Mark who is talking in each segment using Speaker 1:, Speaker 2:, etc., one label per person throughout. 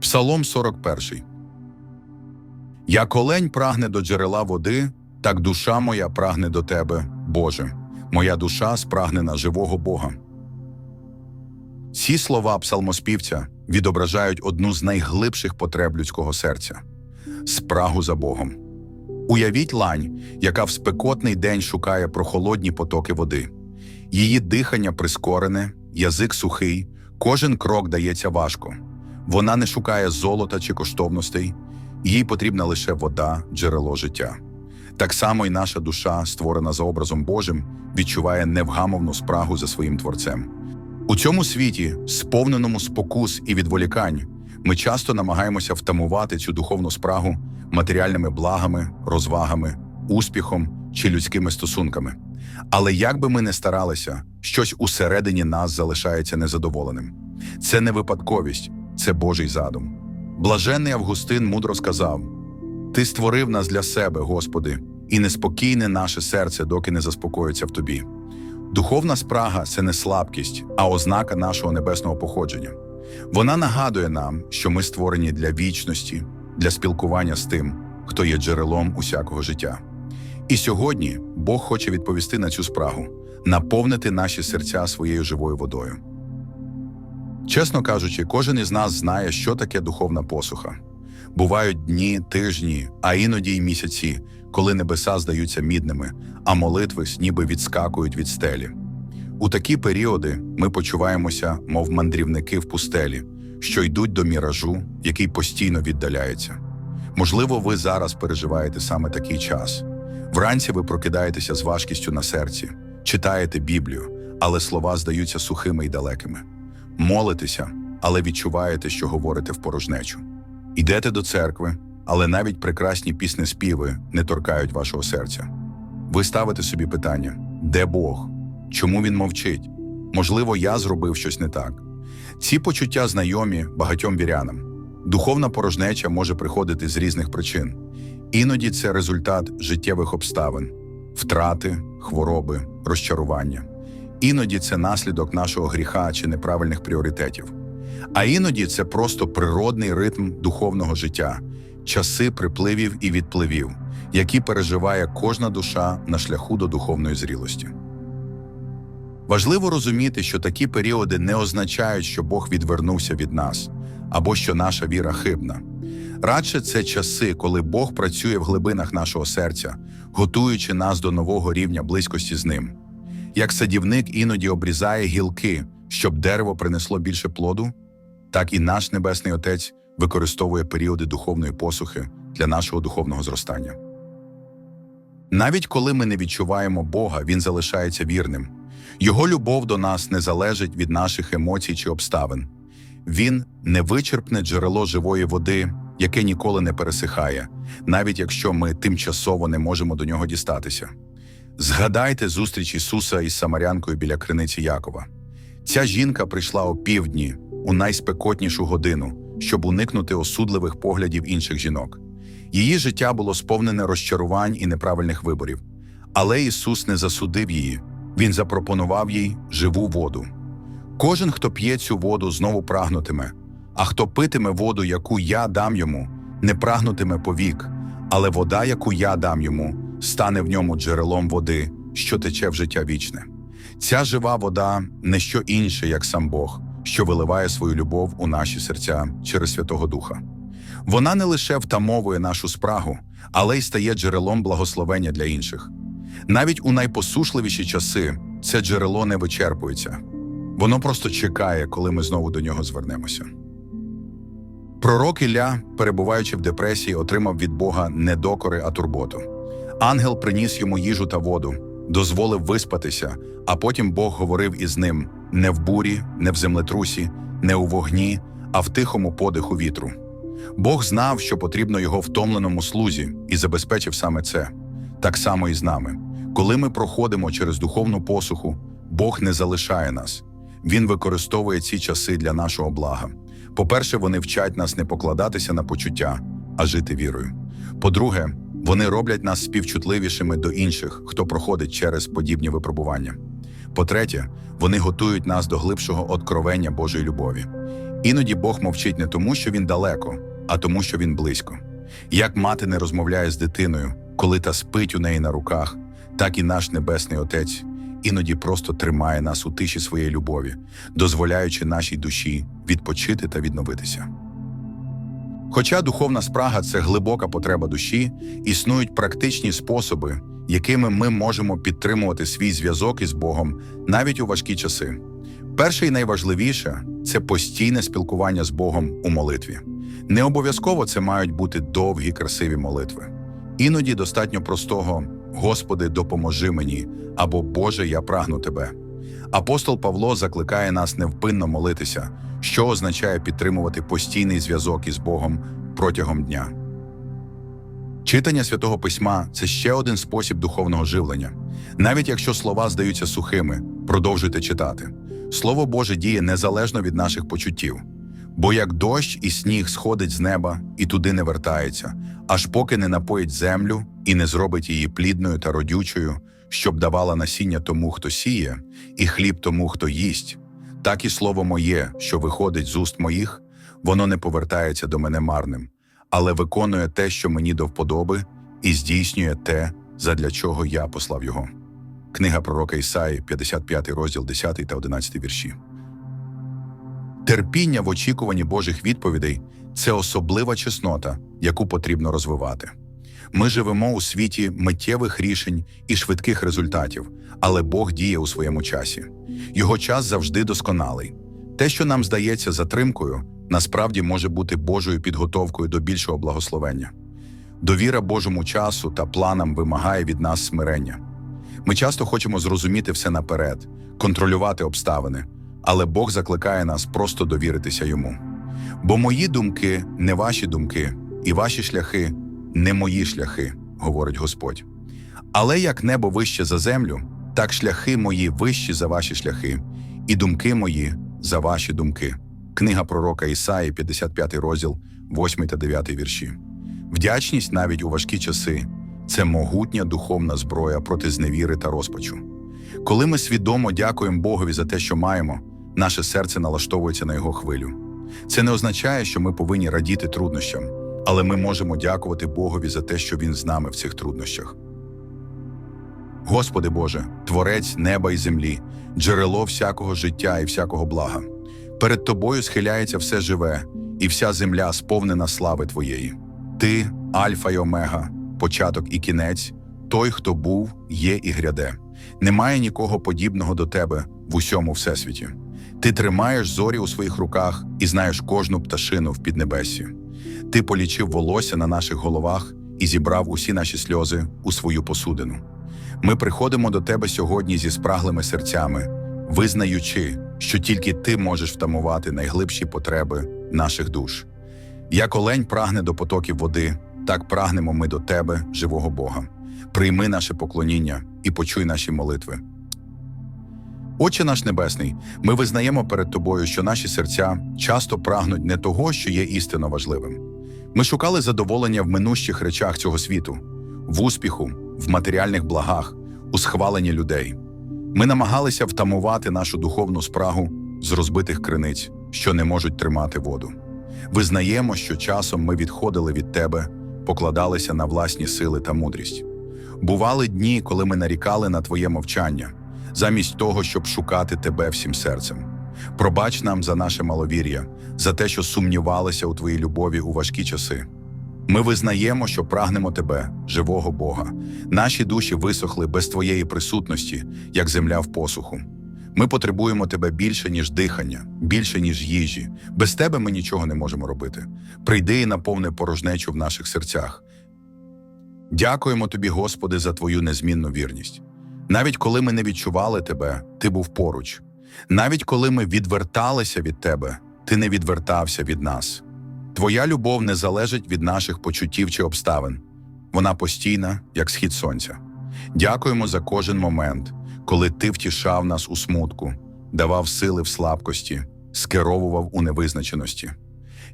Speaker 1: Псалом 41. Як олень прагне до джерела води, так душа моя прагне до тебе, Боже. Моя душа спрагнена живого Бога. Ці слова псалмоспівця відображають одну з найглибших потреб людського серця спрагу за Богом. Уявіть лань, яка в спекотний день шукає прохолодні потоки води. Її дихання прискорене, язик сухий, кожен крок дається важко. Вона не шукає золота чи коштовностей, їй потрібна лише вода, джерело життя. Так само і наша душа, створена за образом Божим, відчуває невгамовну спрагу за своїм творцем. У цьому світі, сповненому спокус і відволікань, ми часто намагаємося втамувати цю духовну спрагу матеріальними благами, розвагами, успіхом чи людськими стосунками. Але як би ми не старалися, щось усередині нас залишається незадоволеним. Це не випадковість, це Божий задум. Блаженний Августин мудро сказав: Ти створив нас для себе, Господи, і неспокійне наше серце, доки не заспокоїться в тобі. Духовна спрага це не слабкість, а ознака нашого небесного походження. Вона нагадує нам, що ми створені для вічності, для спілкування з тим, хто є джерелом усякого життя. І сьогодні Бог хоче відповісти на цю спрагу, наповнити наші серця своєю живою водою. Чесно кажучи, кожен із нас знає, що таке духовна посуха. Бувають дні, тижні, а іноді й місяці, коли небеса здаються мідними, а молитви ніби відскакують від стелі. У такі періоди ми почуваємося, мов мандрівники в пустелі, що йдуть до міражу, який постійно віддаляється. Можливо, ви зараз переживаєте саме такий час. Вранці ви прокидаєтеся з важкістю на серці, читаєте Біблію, але слова здаються сухими й далекими. Молитеся, але відчуваєте, що говорите в порожнечу. Йдете до церкви, але навіть прекрасні пісні співи не торкають вашого серця. Ви ставите собі питання: де Бог? Чому він мовчить? Можливо, я зробив щось не так. Ці почуття знайомі багатьом вірянам. Духовна порожнеча може приходити з різних причин. Іноді це результат життєвих обставин, втрати, хвороби, розчарування. Іноді це наслідок нашого гріха чи неправильних пріоритетів. А іноді це просто природний ритм духовного життя, часи припливів і відпливів, які переживає кожна душа на шляху до духовної зрілості. Важливо розуміти, що такі періоди не означають, що Бог відвернувся від нас або що наша віра хибна. Радше це часи, коли Бог працює в глибинах нашого серця, готуючи нас до нового рівня близькості з ним. Як садівник іноді обрізає гілки, щоб дерево принесло більше плоду, так і наш Небесний Отець використовує періоди духовної посухи для нашого духовного зростання. Навіть коли ми не відчуваємо Бога, Він залишається вірним. Його любов до нас не залежить від наших емоцій чи обставин. Він невичерпне джерело живої води, яке ніколи не пересихає, навіть якщо ми тимчасово не можемо до нього дістатися. Згадайте зустріч Ісуса із Самарянкою біля криниці Якова. Ця жінка прийшла о півдні у найспекотнішу годину, щоб уникнути осудливих поглядів інших жінок. Її життя було сповнене розчарувань і неправильних виборів. Але Ісус не засудив її, Він запропонував їй живу воду. Кожен, хто п'є цю воду, знову прагнутиме, а хто питиме воду, яку я дам йому, не прагнутиме повік, але вода, яку я дам йому, стане в ньому джерелом води, що тече в життя вічне. Ця жива вода не що інше, як сам Бог, що виливає свою любов у наші серця через Святого Духа. Вона не лише втамовує нашу спрагу, але й стає джерелом благословення для інших. Навіть у найпосушливіші часи це джерело не вичерпується. Воно просто чекає, коли ми знову до нього звернемося. Пророк Ілля, перебуваючи в депресії, отримав від Бога не докори, а турботу. Ангел приніс йому їжу та воду, дозволив виспатися, а потім Бог говорив із ним не в бурі, не в землетрусі, не у вогні, а в тихому подиху вітру. Бог знав, що потрібно його втомленому слузі, і забезпечив саме це. Так само і з нами. Коли ми проходимо через духовну посуху, Бог не залишає нас. Він використовує ці часи для нашого блага. По-перше, вони вчать нас не покладатися на почуття, а жити вірою. По-друге, вони роблять нас співчутливішими до інших, хто проходить через подібні випробування. По-третє, вони готують нас до глибшого откровення Божої любові. Іноді Бог мовчить не тому, що він далеко, а тому, що він близько. Як мати не розмовляє з дитиною, коли та спить у неї на руках, так і наш Небесний Отець іноді просто тримає нас у тиші своєї любові, дозволяючи нашій душі відпочити та відновитися. Хоча духовна спрага це глибока потреба душі, існують практичні способи, якими ми можемо підтримувати свій зв'язок із Богом навіть у важкі часи. Перше і найважливіше це постійне спілкування з Богом у молитві. Не обов'язково це мають бути довгі, красиві молитви. Іноді достатньо простого Господи, допоможи мені або Боже, я прагну Тебе. Апостол Павло закликає нас невпинно молитися, що означає підтримувати постійний зв'язок із Богом протягом дня. Читання святого письма це ще один спосіб духовного живлення. Навіть якщо слова здаються сухими, продовжуйте читати. Слово Боже діє незалежно від наших почуттів. Бо як дощ і сніг сходить з неба і туди не вертається, аж поки не напоїть землю і не зробить її плідною та родючою, щоб давала насіння тому, хто сіє, і хліб тому, хто їсть, так і слово моє, що виходить з уст моїх, воно не повертається до мене марним, але виконує те, що мені до вподоби, і здійснює те, задля чого я послав його. Книга пророка Ісаї, 55 розділ 10 та 11 вірші. Терпіння в очікуванні Божих відповідей це особлива чеснота, яку потрібно розвивати. Ми живемо у світі миттєвих рішень і швидких результатів, але Бог діє у своєму часі. Його час завжди досконалий. Те, що нам здається затримкою, насправді може бути Божою підготовкою до більшого благословення. Довіра Божому часу та планам вимагає від нас смирення. Ми часто хочемо зрозуміти все наперед, контролювати обставини, але Бог закликає нас просто довіритися йому. Бо мої думки не ваші думки, і ваші шляхи не мої шляхи, говорить Господь. Але як небо вище за землю, так шляхи мої вищі за ваші шляхи, і думки мої за ваші думки. Книга пророка Ісаї, 55 розділ, 8 та 9 вірші. Вдячність навіть у важкі часи це могутня духовна зброя проти зневіри та розпачу. Коли ми свідомо дякуємо Богові за те, що маємо, наше серце налаштовується на його хвилю. Це не означає, що ми повинні радіти труднощам, але ми можемо дякувати Богові за те, що Він з нами в цих труднощах. Господи Боже, Творець неба і землі, джерело всякого життя і всякого блага. Перед Тобою схиляється все живе, і вся земля сповнена слави Твоєї. Ти, Альфа й Омега, початок і кінець, той, хто був, є і гряде. Немає нікого подібного до Тебе в усьому всесвіті. Ти тримаєш зорі у своїх руках і знаєш кожну пташину в піднебесі. Ти полічив волосся на наших головах і зібрав усі наші сльози у свою посудину. Ми приходимо до тебе сьогодні зі спраглими серцями, визнаючи, що тільки ти можеш втамувати найглибші потреби наших душ. Як олень прагне до потоків води, так прагнемо ми до тебе, живого Бога. Прийми наше поклоніння і почуй наші молитви. Отче наш Небесний, ми визнаємо перед Тобою, що наші серця часто прагнуть не того, що є істинно важливим. Ми шукали задоволення в минущих речах цього світу, в успіху, в матеріальних благах, у схваленні людей. Ми намагалися втамувати нашу духовну спрагу з розбитих криниць, що не можуть тримати воду. Визнаємо, що часом ми відходили від Тебе, покладалися на власні сили та мудрість. Бували дні, коли ми нарікали на Твоє мовчання, замість того, щоб шукати Тебе всім серцем. Пробач нам за наше маловір'я, за те, що сумнівалися у Твоїй любові у важкі часи. Ми визнаємо, що прагнемо Тебе, живого Бога. Наші душі висохли без Твоєї присутності, як земля в посуху. Ми потребуємо Тебе більше, ніж дихання, більше, ніж їжі. Без Тебе ми нічого не можемо робити. Прийди і наповни порожнечу в наших серцях. Дякуємо Тобі, Господи, за Твою незмінну вірність. Навіть коли ми не відчували Тебе, Ти був поруч. Навіть коли ми відверталися від Тебе, Ти не відвертався від нас. Твоя любов не залежить від наших почуттів чи обставин. Вона постійна, як схід сонця. Дякуємо за кожен момент, коли ти втішав нас у смутку, давав сили в слабкості, скеровував у невизначеності.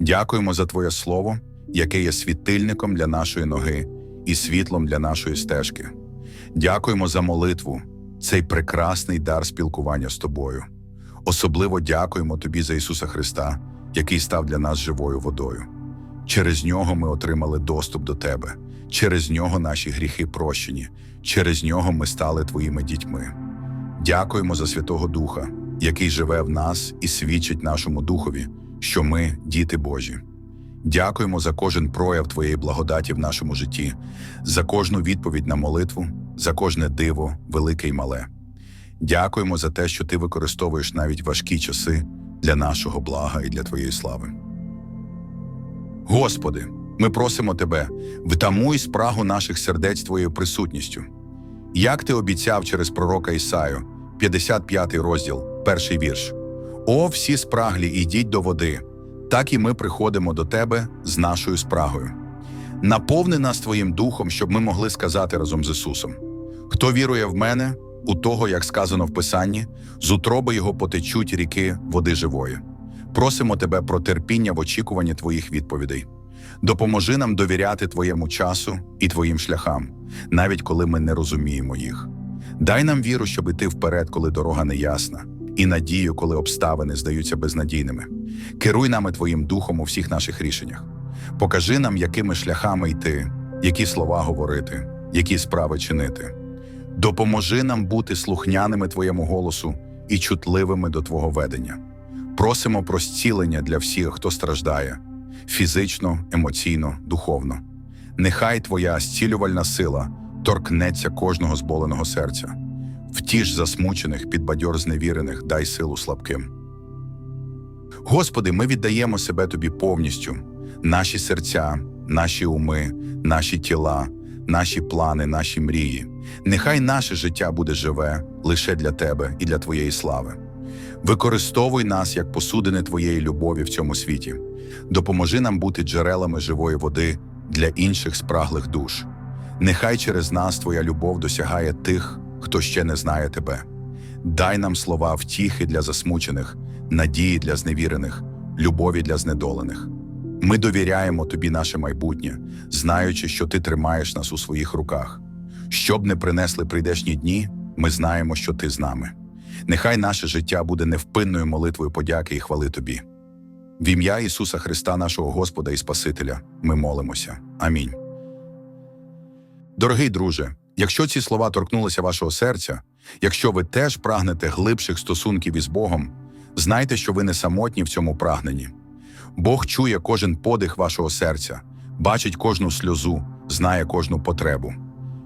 Speaker 1: Дякуємо за Твоє Слово, яке є світильником для нашої ноги і світлом для нашої стежки. Дякуємо за молитву, цей прекрасний дар спілкування з тобою. Особливо дякуємо Тобі за Ісуса Христа, який став для нас живою водою. Через нього ми отримали доступ до тебе, через нього наші гріхи прощені, через нього ми стали твоїми дітьми. Дякуємо за Святого Духа, який живе в нас і свідчить нашому духові, що ми діти Божі. Дякуємо за кожен прояв Твоєї благодаті в нашому житті, за кожну відповідь на молитву, за кожне диво, велике й мале. Дякуємо за те, що Ти використовуєш навіть важкі часи для нашого блага і для Твоєї слави. Господи, ми просимо Тебе, втамуй спрагу наших сердець Твоєю присутністю. Як ти обіцяв через пророка Ісаю, 55 розділ, перший вірш. О, всі спраглі, ідіть до води, так і ми приходимо до Тебе з нашою спрагою. Наповни нас Твоїм духом, щоб ми могли сказати разом з Ісусом: Хто вірує в мене, у того, як сказано в Писанні, з утроби його потечуть ріки води живої. Просимо Тебе про терпіння в очікуванні Твоїх відповідей. Допоможи нам довіряти Твоєму часу і Твоїм шляхам, навіть коли ми не розуміємо їх. Дай нам віру, щоб іти вперед, коли дорога не ясна, і надію, коли обставини здаються безнадійними. Керуй нами Твоїм духом у всіх наших рішеннях. Покажи нам, якими шляхами йти, які слова говорити, які справи чинити. Допоможи нам бути слухняними Твоєму голосу і чутливими до Твого ведення. Просимо про зцілення для всіх, хто страждає фізично, емоційно, духовно. Нехай Твоя зцілювальна сила торкнеться кожного зболеного серця. Втіш засмучених, підбадьор зневірених, дай силу слабким. Господи, ми віддаємо себе Тобі повністю, наші серця, наші уми, наші тіла, наші плани, наші мрії. Нехай наше життя буде живе лише для Тебе і для Твоєї слави. Використовуй нас як посудини Твоєї любові в цьому світі. Допоможи нам бути джерелами живої води для інших спраглих душ. Нехай через нас Твоя любов досягає тих, хто ще не знає Тебе. Дай нам слова втіхи для засмучених, надії для зневірених, любові для знедолених. Ми довіряємо Тобі наше майбутнє, знаючи, що Ти тримаєш нас у своїх руках. Щоб не принесли прийдешні дні, ми знаємо, що Ти з нами. Нехай наше життя буде невпинною молитвою подяки і хвали Тобі. В ім'я Ісуса Христа, нашого Господа і Спасителя, ми молимося. Амінь. Дорогий друже, якщо ці слова торкнулися вашого серця, якщо ви теж прагнете глибших стосунків із Богом, знайте, що ви не самотні в цьому прагненні. Бог чує кожен подих вашого серця, бачить кожну сльозу, знає кожну потребу.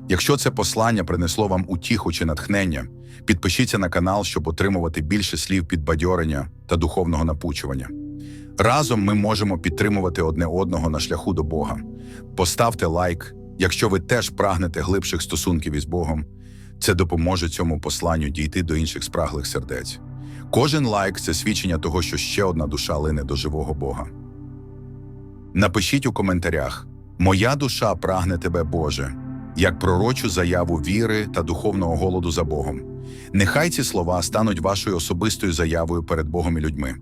Speaker 1: Якщо це послання принесло вам утіху чи натхнення, підпишіться на канал, щоб отримувати більше слів підбадьорення та духовного напучування. Разом ми можемо підтримувати одне одного на шляху до Бога. Поставте лайк, якщо ви теж прагнете глибших стосунків із Богом. Це допоможе цьому посланню дійти до інших спраглих сердець. Кожен лайк це свідчення того, що ще одна душа лине до живого Бога. Напишіть у коментарях: Моя душа прагне тебе, Боже, як пророчу заяву віри та духовного голоду за Богом. Нехай ці слова стануть вашою особистою заявою перед Богом і людьми.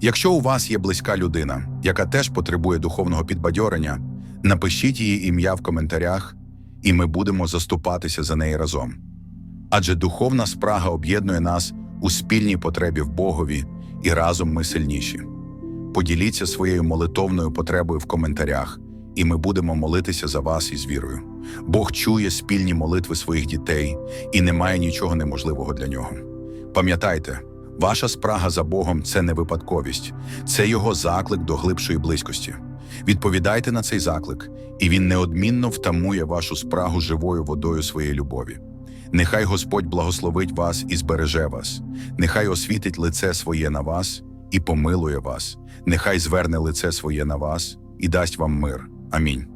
Speaker 1: Якщо у вас є близька людина, яка теж потребує духовного підбадьорення, напишіть її ім'я в коментарях, і ми будемо заступатися за неї разом. Адже духовна спрага об'єднує нас у спільній потребі в Богові, і разом ми сильніші. Поділіться своєю молитовною потребою в коментарях, і ми будемо молитися за вас із вірою. Бог чує спільні молитви своїх дітей, і немає нічого неможливого для нього. Пам'ятайте, ваша спрага за Богом це не випадковість, це Його заклик до глибшої близькості. Відповідайте на цей заклик, і він неодмінно втамує вашу спрагу живою водою своєї любові. Нехай Господь благословить вас і збереже вас, нехай освітить лице своє на вас і помилує вас, нехай зверне лице своє на вас і дасть вам мир. Амінь.